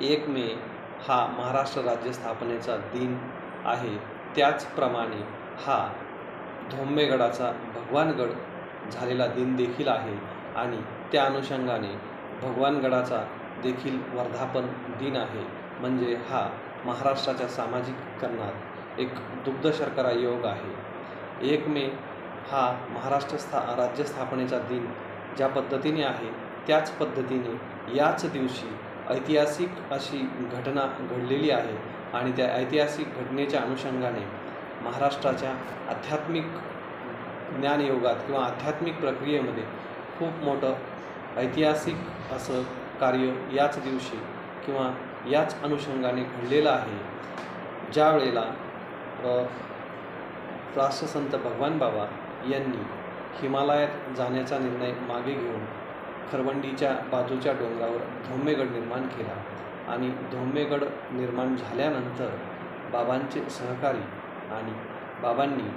एक मे हा महाराष्ट्र राज्य स्थापनेचा दिन आहे. त्याचप्रमाणे हा धोंबेगडाचा भगवानगड झालेला दिन देखील आहे आणि त्या अनुषंगाने भगवानगडाचा देखील वर्धापन दिन आहे. म्हणजे हा महाराष्ट्राच्या सामाजिककरणात एक दुग्ध शर्करा योग आहे. एक मे हा महाराष्ट्र स्था राज्य स्थापनेचा दिन ज्या पद्धतीने आहे त्याच पद्धतीने याच दिवशी ऐतिहासिक अशी घटना घडलेली आहे आणि त्या ऐतिहासिक घटनेच्या अनुषंगाने महाराष्ट्राच्या आध्यात्मिक ज्ञानयोगात किंवा आध्यात्मिक प्रक्रियेमध्ये खूप मोठं ऐतिहासिक असं कार्य याच दिवशी किंवा याच अनुषंगाने घडलेलं आहे. ज्या वेळेला राष्ट्रसंत भगवान बाबा यांनी हिमालयात जाण्याचा निर्णय मागे घेऊन खरवंडीच्या बाजूच्या डोंगरावर धोम्मेगड निर्माण केला आणि धोम्मेगड निर्माण झाल्यानंतर बाबांचे सहकारी आणि बाबांनी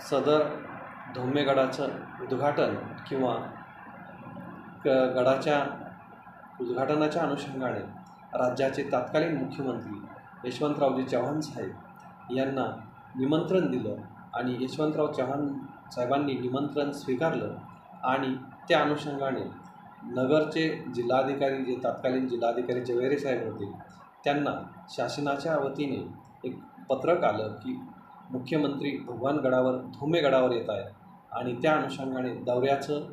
सदर धोम्मेगडाचं उद्घाटन किंवा क गडाच्या उद्घाटनाच्या अनुषंगाने राज्याचे तत्कालीन मुख्यमंत्री यशवंतरावजी चव्हाण साहेब यांना निमंत्रण दिलं आणि यशवंतराव चव्हाण साहेबांनी निमंत्रण स्वीकारलं आणि त्या अनुषंगाने नगरचे जिल्हाधिकारी जे तत्कालीन जिल्हाधिकारी जवेरे साहेब होते त्यांना शासनाच्या वतीने एक पत्रक आलं की मुख्यमंत्री भगवानगडावर धुमेगडावर येत आहे आणि त्या अनुषंगाने दौऱ्याचं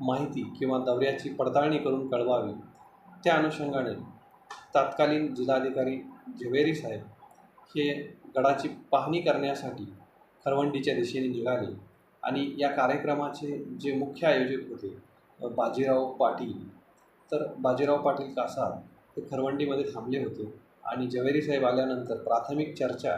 माहिती किंवा दौऱ्याची पडताळणी करून कळवावी. त्या अनुषंगाने तत्कालीन जिल्हाधिकारी झवेरी साहेब हे गडाची पाहणी करण्यासाठी खरवंडीच्या दिशेने निघाले. आणि या कार्यक्रमाचे जे मुख्य आयोजक होते बाजीराव पाटील. तर बाजीराव पाटील कासार ते खरवंडीमध्ये थांबले होते आणि जवेरी साहेब आल्यानंतर प्राथमिक चर्चा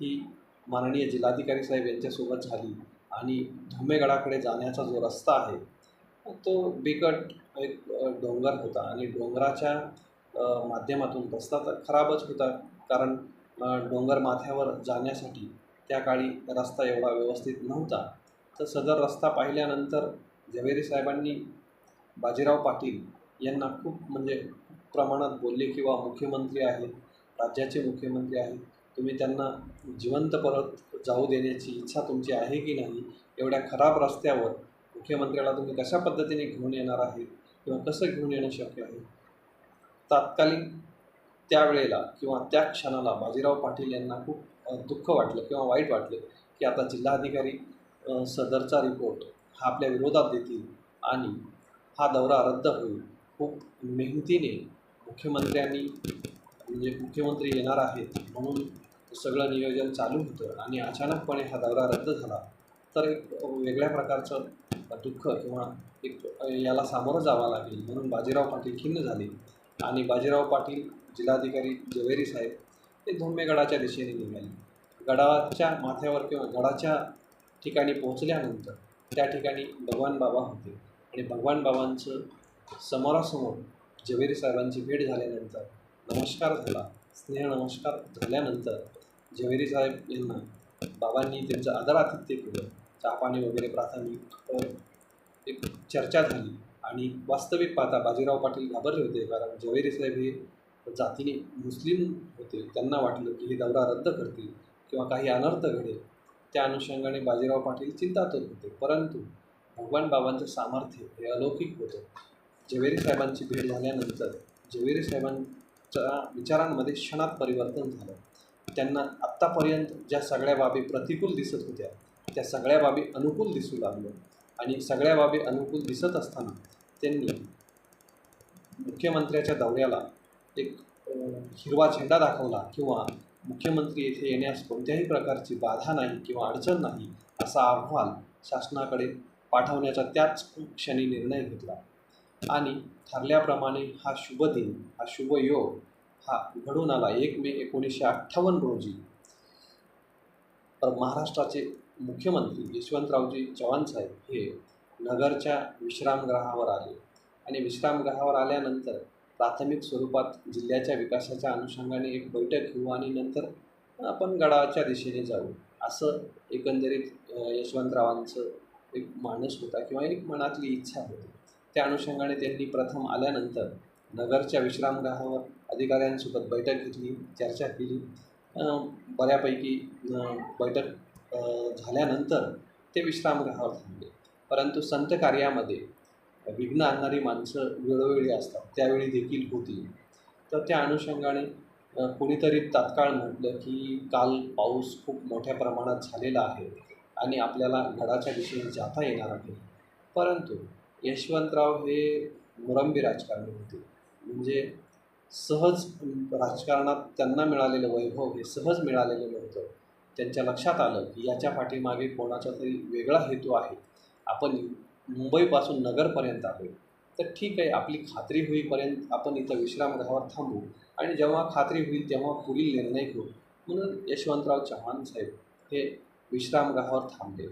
ही माननीय जिल्हाधिकारी साहेब यांच्यासोबत झाली आणि धुमेगडाकडे जाण्याचा जो रस्ता आहे तो बिकट एक डोंगर होता आणि डोंगराच्या माध्यमातून रस्ता तर खराबच होता कारण डोंगर माथ्यावर जाण्यासाठी त्या काळी रस्ता एवढा व्यवस्थित नव्हता. तर सदर रस्ता पाहिल्यानंतर झवेरी साहेबांनी बाजीराव पाटील यांना खूप म्हणजे प्रमाणात बोलले किंवा मुख्यमंत्री आहेत राज्याचे मुख्यमंत्री आहेत तुम्ही त्यांना जिवंत परत जाऊ देण्याची इच्छा तुमची आहे की नाही एवढ्या खराब रस्त्यावर मुख्यमंत्र्याला तुम्ही कशा पद्धतीने घेऊन येणार आहेत किंवा कसं घेऊन येणं शक्य आहे? तात्कालीन त्यावेळेला किंवा त्या क्षणाला बाजीराव पाटील यांना खूप दुःख वाटलं किंवा वाईट वाटलं की आता जिल्हाधिकारी सदरचा रिपोर्ट हा आपल्या विरोधात देतील आणि हा दौरा रद्द होईल. खूप मेहनतीने मुख्यमंत्र्यांनी म्हणजे मुख्यमंत्री येणार आहेत म्हणून सगळं नियोजन चालू होतं आणि अचानकपणे हा दौरा रद्द झाला. तर एक वेगळ्या प्रकारचं दुःख किंवा एक याला सामोरं जावं लागेल म्हणून बाजीराव पाटील खिन्न झाले. आणि बाजीराव पाटील जिल्हाधिकारी जवेरी साहेब हे धोम्मेगडाच्या दिशेने निघाले. गडाच्या माथ्यावर किंवा गडाच्या ठिकाणी पोहोचल्यानंतर त्या ठिकाणी भगवान बाबा होते. आणि भगवान बाबांचं समोरासमोर जवेरी साहेबांची भेट झाल्यानंतर नमस्कार झाला. स्नेह नमस्कार झाल्यानंतर जवेरी साहेब यांना बाबांनी त्यांचं आदरातिथ्य केलं. चहापाणी वगैरे प्राथमिक एक चर्चा झाली. आणि वास्तविक पाहता बाजीराव पाटील घाबरले होते. कारण जवेरी साहेब हे जातीने मुस्लिम होते. त्यांना वाटलं की हे दौरा रद्द करतील किंवा काही अनर्थ घडेल. त्या अनुषंगाने बाजीराव पाटील चिंतातूर होते. परंतु भगवान बाबांचं सामर्थ्य हे अलौकिक होतं. जवेरी साहेबांची भेट झाल्यानंतर जवेरी साहेबांच्या विचारांमध्ये क्षणात परिवर्तन झालं. त्यांना आत्तापर्यंत ज्या सगळ्या बाबी प्रतिकूल दिसत होत्या त्या सगळ्या बाबी अनुकूल दिसू लागल्या. आणि सगळ्या बाबी अनुकूल दिसत असताना त्यांनी मुख्यमंत्र्याच्या दौऱ्याला एक हिरवा झेंडा दाखवला किंवा मुख्यमंत्री येथे येण्यास कोणत्याही प्रकारची बाधा नाही किंवा अडचण नाही असा अहवाल शासनाकडे पाठवण्याचा त्याच क्षणी निर्णय घेतला. आणि ठरल्याप्रमाणे हा शुभ दिन हा शुभ योग हा घडून आला एक मे एकोणीसशे अठ्ठावन्न रोजी. तर महाराष्ट्राचे मुख्यमंत्री यशवंतरावजी चव्हाण साहेब हे नगरच्या विश्रामगृहावर आले. आणि विश्रामगृहावर आल्यानंतर प्राथमिक स्वरूपात जिल्ह्याच्या विकासाच्या अनुषंगाने एक बैठक घेऊ आणि नंतर आपण गडाच्या दिशेने जाऊ असं एकंदरीत यशवंतरावांचं एक माणूस होता किंवा एक मनातली इच्छा होती. त्या अनुषंगाने त्यांनी प्रथम आल्यानंतर नगरच्या विश्रामगृहावर अधिकाऱ्यांसोबत बैठक घेतली चर्चा केली. बऱ्यापैकी बैठक झाल्यानंतर ते विश्रामगृहावर थांबले. परंतु संत कार्यामध्ये विघ्न आणणारी माणसं वेळोवेळी असतात. त्यावेळी देखील होती. तर त्या अनुषंगाने कुणीतरी कोणीतरी तात्काळ म्हटलं की काल पाऊस खूप मोठ्या प्रमाणात झालेला आहे आणि आपल्याला गडाच्या दिशेने जाता येणार आहे. परंतु यशवंतराव हे मुरंबी राजकारणी होते. म्हणजे सहज राजकारणात त्यांना मिळालेलं वैभव हे सहज मिळालेलं नव्हतं. त्यांच्या लक्षात आलं की याच्या पाठीमागे कोणाचा तरी वेगळा हेतू आहे. आपण मुंबईपासून नगरपर्यंत आहे. तर ठीक आहे आपली खात्री होईपर्यंत आपण इथं विश्रामगृहावर थांबू. आणि जेव्हा खात्री होईल तेव्हा पुढील निर्णय घेऊ म्हणून यशवंतराव चव्हाण साहेब हे विश्रामगृहावर थांबले.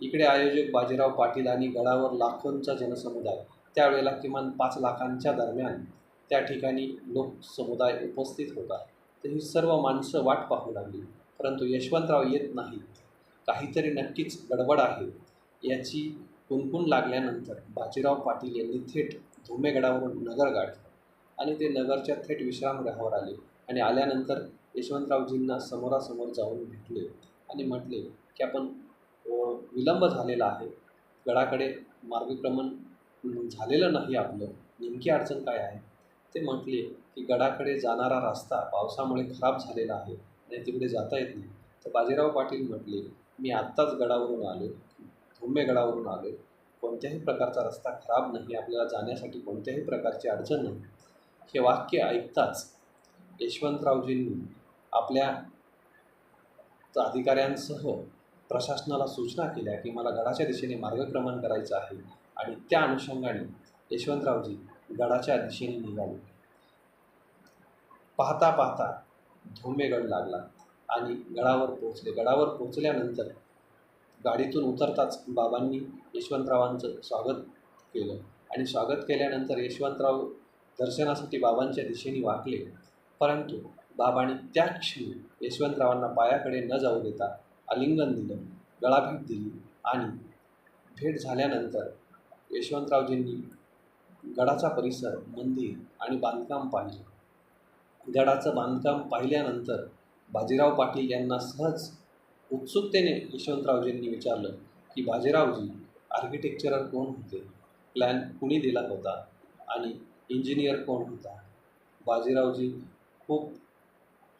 इकडे आयोजक बाजीराव पाटील आणि गडावर लाखोंचा जनसमुदाय त्यावेळेला किमान पाच लाखांच्या दरम्यान त्या ठिकाणी लोकसमुदाय उपस्थित होता तर ही सर्व माणसं वाट पाहू लागली. परंतु यशवंतराव येत नाहीत. काहीतरी नक्कीच गडबड आहे. याची कुणकुण लागल्यानंतर बाजीराव पाटील यांनी थेट धुमेगडावरून नगर गाठलं आणि ते नगरच्या थेट विश्रामगृहावर आले आणि आल्यानंतर यशवंतरावजींना समोरासमोर जाऊन भेटले आणि म्हटले की आपण विलंब झालेला आहे. गडाकडे मार्गक्रमण झालेलं नाही आपलं. नेमकी अडचण काय आहे? ते म्हटले की गडाकडे जाणारा रस्ता पावसामुळे खराब झालेला आहे आणि तिकडे जाता येत नाही. तर बाजीराव पाटील म्हटले मी आत्ताच गडावरून आलो. कुंभेगडावरून गडावरून आलो कोणत्याही प्रकारचा रस्ता खराब नाही आपल्याला जाण्यासाठी कोणत्याही प्रकारची अडचण नाही. हे वाक्य ऐकताच यशवंतरावजींनी आपल्या अधिकाऱ्यांसह प्रशासनाला सूचना केल्या की मला गडाच्या दिशेने मार्गक्रमण करायचं आहे आणि त्या अनुषंगाने यशवंतरावजी गडाच्या दिशेने निघाले. पाहता पाहता धोमेगड लागला आणि गडावर पोहोचले. गडावर पोहोचल्यानंतर गाडीतून उतरताच बाबांनी यशवंतरावांचं स्वागत केलं. आणि स्वागत केल्यानंतर यशवंतराव दर्शनासाठी बाबांच्या दिशेने वाकले. परंतु बाबांनी त्या क्षणी यशवंतरावांना पायाकडे न जाऊ देता आलिंगन दिलं गळाभेट दिली आणि भेट झाल्यानंतर यशवंतरावजींनी गडाचा परिसर मंदिर आणि बांधकाम पाहिलं. गडाचं बांधकाम पाहिल्यानंतर बाजीराव पाटील यांना सहज उत्सुकतेने यशवंतरावजींनी विचारलं की बाजीरावजी आर्किटेक्चरर कोण होते? प्लॅन कुणी दिला होता? आणि इंजिनियर कोण होता? बाजीरावजी खूप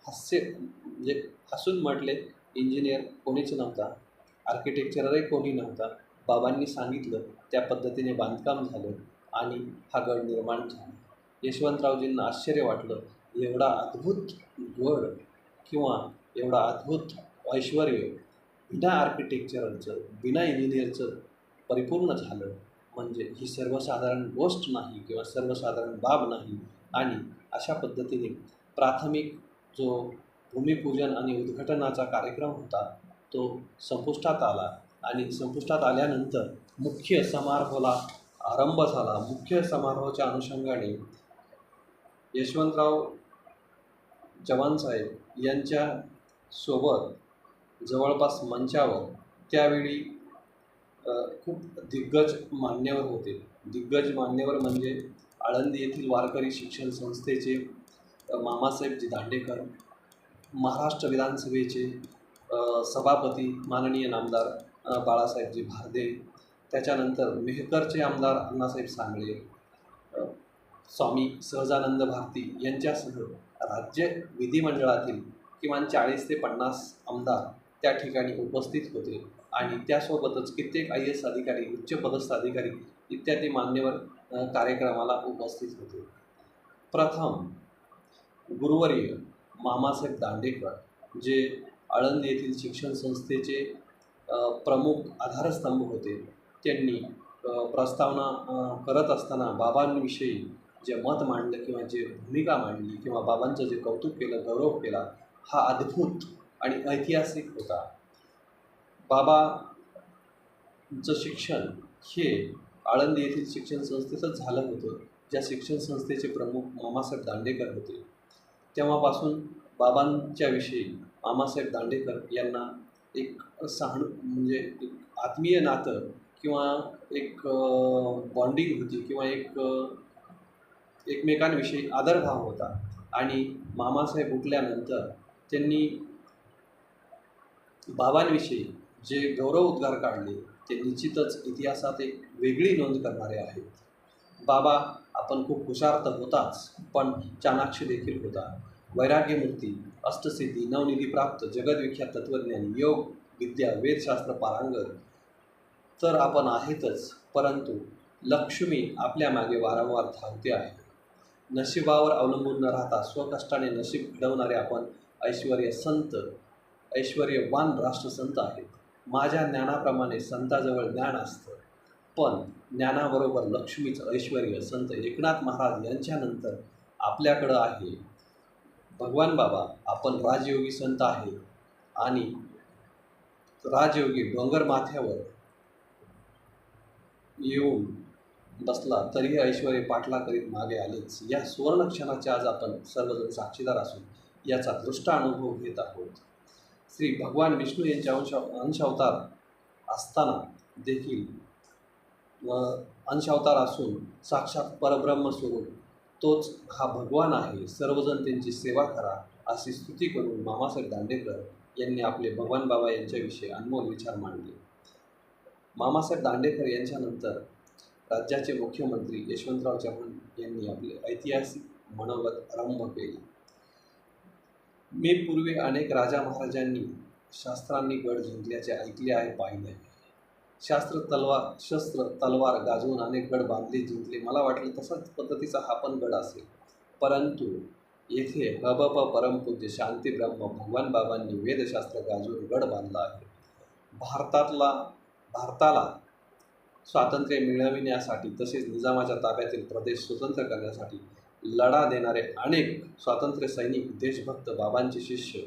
हास्य म्हणजे हसून म्हटले इंजिनियर कोणीच नव्हता. आर्किटेक्चररही कोणी नव्हता. बाबांनी सांगितलं त्या पद्धतीने बांधकाम झालं आणि हा गड निर्माण झाला. यशवंतरावजींना आश्चर्य वाटलं. एवढा अद्भुत गड किंवा एवढा अद्भुत ऐश्वर विना आर्किटेक्चरचं बिना इंजिनियरचं परिपूर्ण झालं म्हणजे ही सर्वसाधारण गोष्ट नाही किंवा सर्वसाधारण बाब नाही. आणि अशा पद्धतीने प्राथमिक जो भूमिपूजन आणि उद्घाटनाचा कार्यक्रम होता तो संपुष्टात आला. आणि संपुष्टात आल्यानंतर मुख्य समारोहाला आरंभ झाला. मुख्य समारोहाच्या अनुषंगाने यशवंतराव चव्हाणसाहेब यांच्या सोबत जवळपास मंचावर त्यावेळी खूप दिग्गज मान्यवर होते. दिग्गज मान्यवर म्हणजे आळंदी येथील वारकरी शिक्षण संस्थेचे मामासाहेबजी दांडेकर महाराष्ट्र विधानसभेचे सभापती माननीय नामदार बाळासाहेबजी भारदे त्याच्यानंतर मेहकरचे आमदार अण्णासाहेब सांगळे स्वामी सहजानंद भारती यांच्यासह राज्य विधिमंडळातील किमान चाळीस ते पन्नास आमदार त्या ठिकाणी उपस्थित होते. आणि त्यासोबतच कित्येक आय एस अधिकारी उच्चपदस्थ अधिकारी इत्यादी मान्यवर कार्यक्रमाला उपस्थित होते. प्रथम गुरुवर्य मामासाहेब दांडेकर जे आळंद येथील शिक्षण संस्थेचे प्रमुख आधारस्तंभ होते. त्यांनी प्रस्तावना करत असताना बाबांविषयी जे मत मांडलं किंवा जे भूमिका मांडली किंवा बाबांचं जे कौतुक केलं गौरव केला हा अद्भुत आणि ऐतिहासिक होता. बाबांचं शिक्षण हे आळंदी येथील शिक्षण संस्थेतच झालं होतं. ज्या शिक्षण संस्थेचे प्रमुख मामासाहेब दांडेकर होते. तेव्हापासून बाबांच्याविषयी मामासाहेब दांडेकर यांना एक सहाणु म्हणजे एक आत्मीय नातं किंवा एक बॉन्डिंग होती किंवा एक एकमेकांविषयी आदरभाव होता. आणि मामासाहेब उठल्यानंतर त्यांनी बाबांविषयी जे गौरव उद्गार काढले ते निश्चितच इतिहासात एक वेगळी नोंद करणारे आहेत. बाबा आपण खूप हुशार तर होताच पण चाणाक्ष देखील होता. वैराग्यमूर्ती अष्टसिद्धी नवनिधी प्राप्त जगदविख्यात तत्त्वज्ञानी योग विद्या वेदशास्त्र पारांगण तर आपण आहेतच परंतु लक्ष्मी आपल्या मागे वारंवार धावते आहे. नशिबावर अवलंबून न राहता स्वकष्टाने नशीब घडवणारे आपण ऐश्वर्य संत ऐश्वर्यवान राष्ट्रसंत आहेत. माझ्या ज्ञानाप्रमाणे संताजवळ ज्ञान असतं. पण ज्ञानाबरोबर लक्ष्मीचं ऐश्वर्य संत एकनाथ महाराज यांच्यानंतर आपल्याकडं आहे. भगवान बाबा आपण राजयोगी संत आहे. आणि राजयोगी डोंगर माथ्यावर येऊन बसला तरीही ऐश्वर्य पाठला करीत मागे आलेच. या सुवर्ण आज आपण सर्वजण साक्षीदार असून याचा दृष्ट अनुभव घेत आहोत. श्री भगवान विष्णू यांच्या अंश अंशावतार असताना देखील अंशावतार असून साक्षात परब्रह्म स्वरूप तोच हा भगवान आहे. सर्वजण त्यांची सेवा करा अशी स्तुती करून मामासाहेब दांडेकर यांनी आपले भगवान बाबा यांच्याविषयी अनमोल विचार मांडले. मामासाहेब दांडेकर यांच्यानंतर राज्याचे मुख्यमंत्री यशवंतराव चव्हाण यांनी आपले ऐतिहासिक मनोगत आरंभ केले. मी पूर्वी अनेक राजा महाराजांनी शास्त्रांनी गड जिंकल्याचे ऐकले आहे पाहिले शास्त्र तलवार शस्त्र तलवार गाजवून अनेक गड बांधले जिंकले. मला वाटले तसाच पद्धतीचा हा पण गड असेल. परंतु येथे हबप परमपूज्य शांती ब्रह्म भगवान बाबांनी वेदशास्त्र गाजवून गड बांधला आहे. भारतातला भारताला स्वातंत्र्य मिळविण्यासाठी तसेच निजामाच्या ताब्यातील प्रदेश स्वतंत्र करण्यासाठी लढा देणारे अनेक स्वातंत्र्य सैनिक देशभक्त बाबांचे शिष्य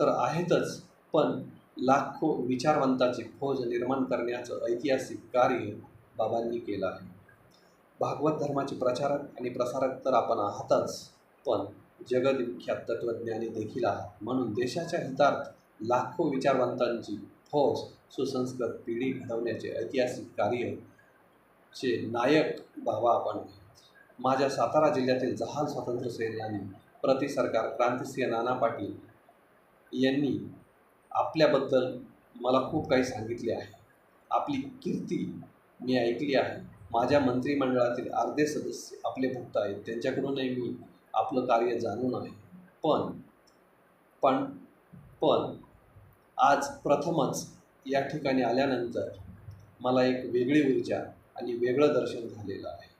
तर आहेतच पण लाखो विचारवंताची फौज निर्माण करण्याचं ऐतिहासिक कार्य बाबांनी केलं आहे. भागवत धर्माचे प्रचारक आणि प्रसारक तर आपण आहातच पण जगदविख्यात तत्त्वज्ञानी देखील आहात. म्हणून देशाच्या हितार्थ लाखो विचारवंतांची फौज सुसंस्कृत पिढी घडवण्याचे ऐतिहासिक कार्य चे नायक बाबा आपण माझ्या सातारा जिल्ह्यातील जहाल स्वातंत्र्य सैन्याने प्रति सरकार क्रांतिसिंह नाना पाटील यांनी आपल्याबद्दल मला खूप काही सांगितले आहे. आपली कीर्ती मी ऐकली आहे. माझ्या मंत्रिमंडळातील अर्धे सदस्य आपले भक्त आहेत. त्यांच्याकडूनही मी आपलं कार्य जाणून आहे. पण पण पण आज प्रथमच या ठिकाणी आल्यानंतर मला एक वेगळी ऊर्जा आणि वेगळं दर्शन झालेलं आहे.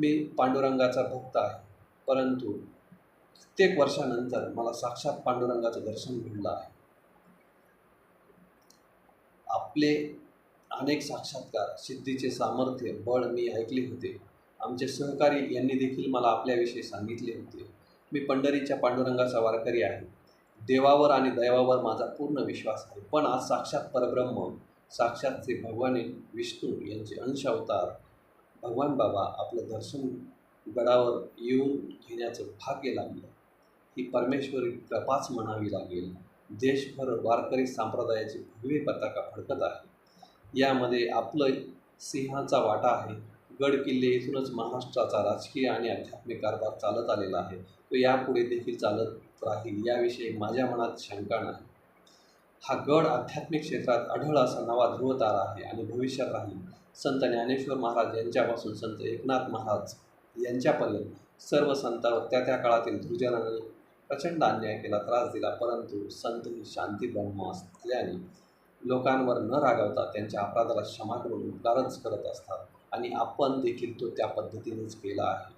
मी पांडुरंगाचा भक्त आहे. परंतु कित्येक वर्षानंतर मला साक्षात पांडुरंगाचं दर्शन घडलं आहे. आपले अनेक साक्षात्कार सिद्धीचे सामर्थ्य बळ मी ऐकले होते. आमचे सहकारी यांनी देखील मला आपल्याविषयी सांगितले होते. मी पंढरीच्या पांडुरंगाचा वारकरी आहे. देवावर आणि दैवावर माझा पूर्ण विश्वास आहे. पण आज साक्षात परब्रह्म साक्षात श्री भगवान विष्णू यांचे अंश अवतार भगवान बाबा आपलं दर्शन गडावर येऊन घेण्याचं भाग्य लागलं ही परमेश्वरी कृपाच म्हणावी लागेल. देशभर वारकरी संप्रदायाची भगवी पताका फडकत आहे. यामध्ये आपलं सिंहाचा वाटा आहे. गड किल्ले इथूनच महाराष्ट्राचा राजकीय आणि आध्यात्मिक कारभार चालत आलेला आहे. तो यापुढे देखील चालत राहील याविषयी माझ्या मनात शंका नाही. हा गड आध्यात्मिक क्षेत्रात आढळ असा नवा ध्रुवतारा आहे आणि भविष्यात राहील. संत ज्ञानेश्वर महाराज यांच्यापासून संत एकनाथ महाराज यांच्यापर्यंत सर्व संतांवर त्या त्या काळातील दुर्जनांनी प्रचंड अन्याय केला त्रास दिला परंतु संत ही शांती ब्रह्म असल्याने लोकांवर न रागवता त्यांच्या अपराधाला क्षमा करून उपकारच करत असतात आणि आपण देखील तो त्या पद्धतीनेच केला आहे.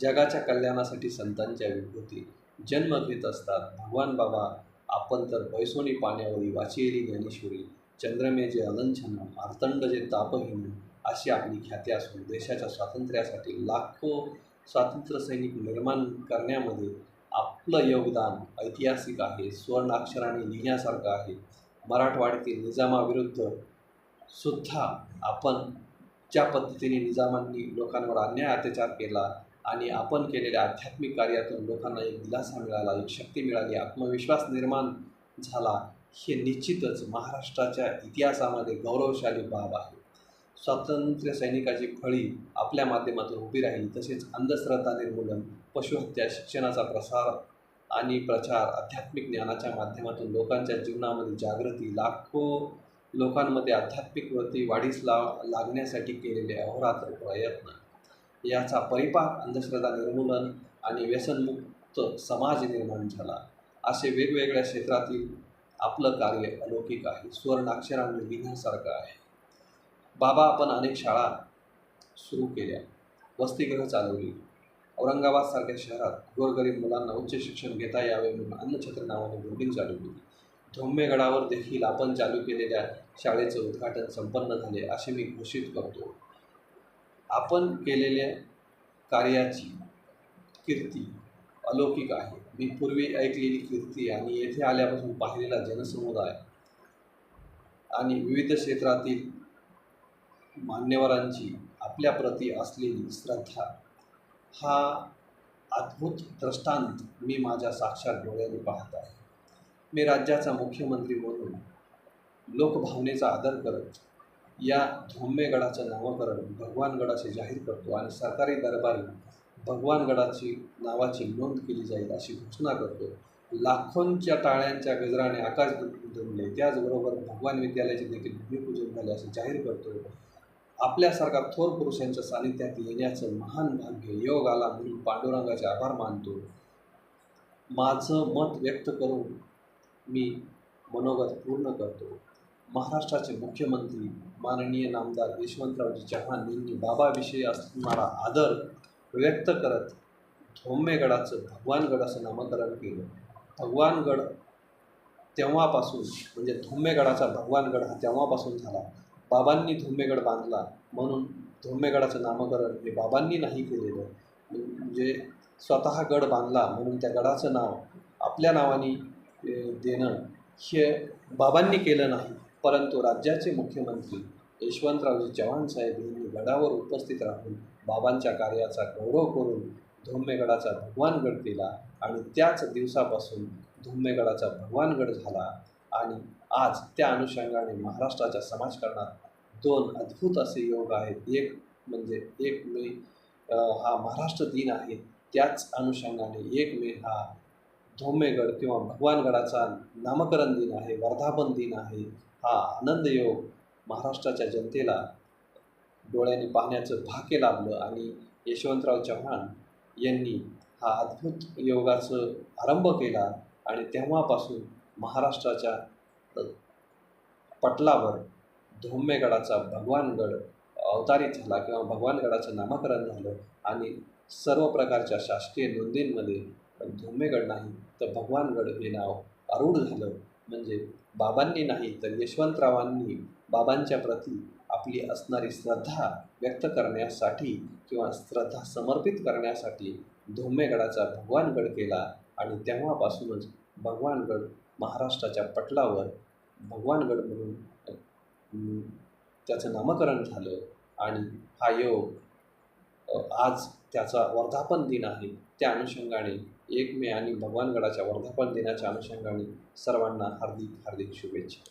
जगाच्या कल्याणासाठी संतांच्या विभूती जन्म घेत असतात. भगवान बाबा आपण तर पैसोनी पाण्यावरी वाचिलेली ज्ञानेश्वरी चंद्रमेजे अलंछन मार्तंड जे तापहीन अशी आपली ख्याती असून देशाच्या स्वातंत्र्यासाठी लाखो स्वातंत्र्य सैनिक निर्माण करण्यामध्ये आपलं योगदान ऐतिहासिक आहे सुवर्णाक्षराने लिहिण्यासारखं आहे. मराठवाड्यातील निजामाविरुद्ध सुद्धा आपण ज्या पद्धतीने निजामांनी लोकांवर अन्याय अत्याचार केला आणि आपण केलेल्या आध्यात्मिक कार्यातून लोकांना एक दिलासा मिळाला एक शक्ती मिळाली आत्मविश्वास निर्माण झाला हे निश्चितच महाराष्ट्राच्या इतिहासामध्ये गौरवशाली बाब आहे. स्वातंत्र्य सैनिकाची फळी आपल्या माध्यमातून उभी राहील तसेच अंधश्रद्धा निर्मूलन पशुहत्या शिक्षणाचा प्रसार आणि प्रचार आध्यात्मिक ज्ञानाच्या माध्यमातून लोकांच्या जीवनामध्ये जागृती लाखो लोकांमध्ये आध्यात्मिक वृत्ती वाढीस लाव लागण्यासाठी केलेले अहोरात्र प्रयत्न. याचा परिपाक अंधश्रद्धा निर्मूलन आणि व्यसनमुक्त समाज निर्माण झाला. असे वेगवेगळ्या क्षेत्रातील आपलं कार्य अलौकिक आहे सुवर्णाक्षरांनी लिहिण्यासारखं आहे. बाबा आपण अनेक शाळा सुरू केल्या वसतिगृह चालवली. औरंगाबादसारख्या शहरात गोरगरीब मुलांना उच्च शिक्षण घेता यावे म्हणून अन्नछत्र नावाने बोर्डिंग चालवली धोम्मेगडावर देखील आपण चालू केलेल्या शाळेचं उद्घाटन संपन्न झाले असे मी घोषित करतो. आपण केलेल्या कार्याची कीर्ती अलौकिक आहे. मी पूर्वी ऐकलेली कीर्ती आणि येथे आल्यापासून पाहिलेला जनसमुदाय आणि विविध क्षेत्रातील मान्यवरांची आपल्याप्रती असलेली श्रद्धा हा अद्भुत दृष्टांत मी माझ्या साक्षात डोळ्याने पाहत आहे. मी राज्याचा मुख्यमंत्री म्हणून लोकभावनेचा आदर करत या धोम्मेगडाचं नामकरण भगवानगडाचे जाहीर करतो आणि सरकारी दरबारी भगवानगडाची नावाची नोंद केली जाईल अशी घोषणा करतो. लाखोंच्या टाळ्यांच्या गजराने आकाश दुमले त्याचबरोबर भगवान विद्यालयाचे देखील भूमिपूजन झाले असे जाहीर करतो. आपल्यासारखा थोर पुरुषांच्या सानिध्यात येण्याचं महान भाग्य योग आला म्हणून पांडुरंगाचे आभार मानतो. माझं मत व्यक्त करून मी मनोगत पूर्ण करतो. महाराष्ट्राचे मुख्यमंत्री माननीय नामदार यशवंतरावजी चव्हाण यांनी बाबाविषयी असणारा आदर व्यक्त करत धोम्यगडाचं भगवानगडाचं नामकरण केलं. भगवानगड तेव्हापासून म्हणजे धोम्यगडाचा भगवानगड हा तेव्हापासून झाला. बाबांनी धोम्यगड बांधला म्हणून धोम्यगडाचं नामकरण हे बाबांनी नाही केलेलं. म्हणजे स्वतः गड बांधला म्हणून त्या गडाचं नाव आपल्या नावाने देणं हे बाबांनी केलं नाही. परंतु राज्याचे मुख्यमंत्री यशवंतरावजी चव्हाण साहेब यांनी गडावर उपस्थित राहून बाबांच्या कार्याचा गौरव करून धोम्यगडाचा भगवानगड केला आणि त्याच दिवसापासून धोम्यगडाचा भगवानगड झाला. आणि आज त्या अनुषंगाने महाराष्ट्राच्या समाजकारणात दोन अद्भुत असे योग आहेत. एक म्हणजे एक मे हा महाराष्ट्र दिन आहे. त्याच अनुषंगाने एक मे हा धोम्यगड किंवा भगवानगडाचा नामकरण दिन आहे. वर्धापन दिन आहे. हा आनंद योग महाराष्ट्राच्या जनतेला डोळ्याने पाहण्याचं भाग्य लाभलं आणि यशवंतराव चव्हाण यांनी हा अद्भुत योगाचं आरंभ केला आणि तेव्हापासून महाराष्ट्राच्या पटलावर धोम्यगडाचा भगवानगड अवतारित झाला किंवा भगवानगडाचं नामकरण झालं आणि सर्व प्रकारच्या शासकीय नोंदींमध्ये धोम्यगड नाही तर भगवानगड हे नाव आरूढ झालं. म्हणजे बाबांनी नाही तर यशवंतरावांनी बाबांच्या प्रती आपली असणारी श्रद्धा व्यक्त करण्यासाठी किंवा श्रद्धा समर्पित करण्यासाठी धोमेगडाचा भगवानगड केला आणि तेव्हापासूनच भगवानगड महाराष्ट्राच्या पटलावर भगवानगड म्हणून त्याचं नामकरण झालं. आणि हा योग आज त्याचा वर्धापन दिन आहे. त्या अनुषंगाने एक मे आणि भगवानगडाच्या वर्धापन दिनाच्या अनुषंगाने सर्वांना हार्दिक हार्दिक शुभेच्छा.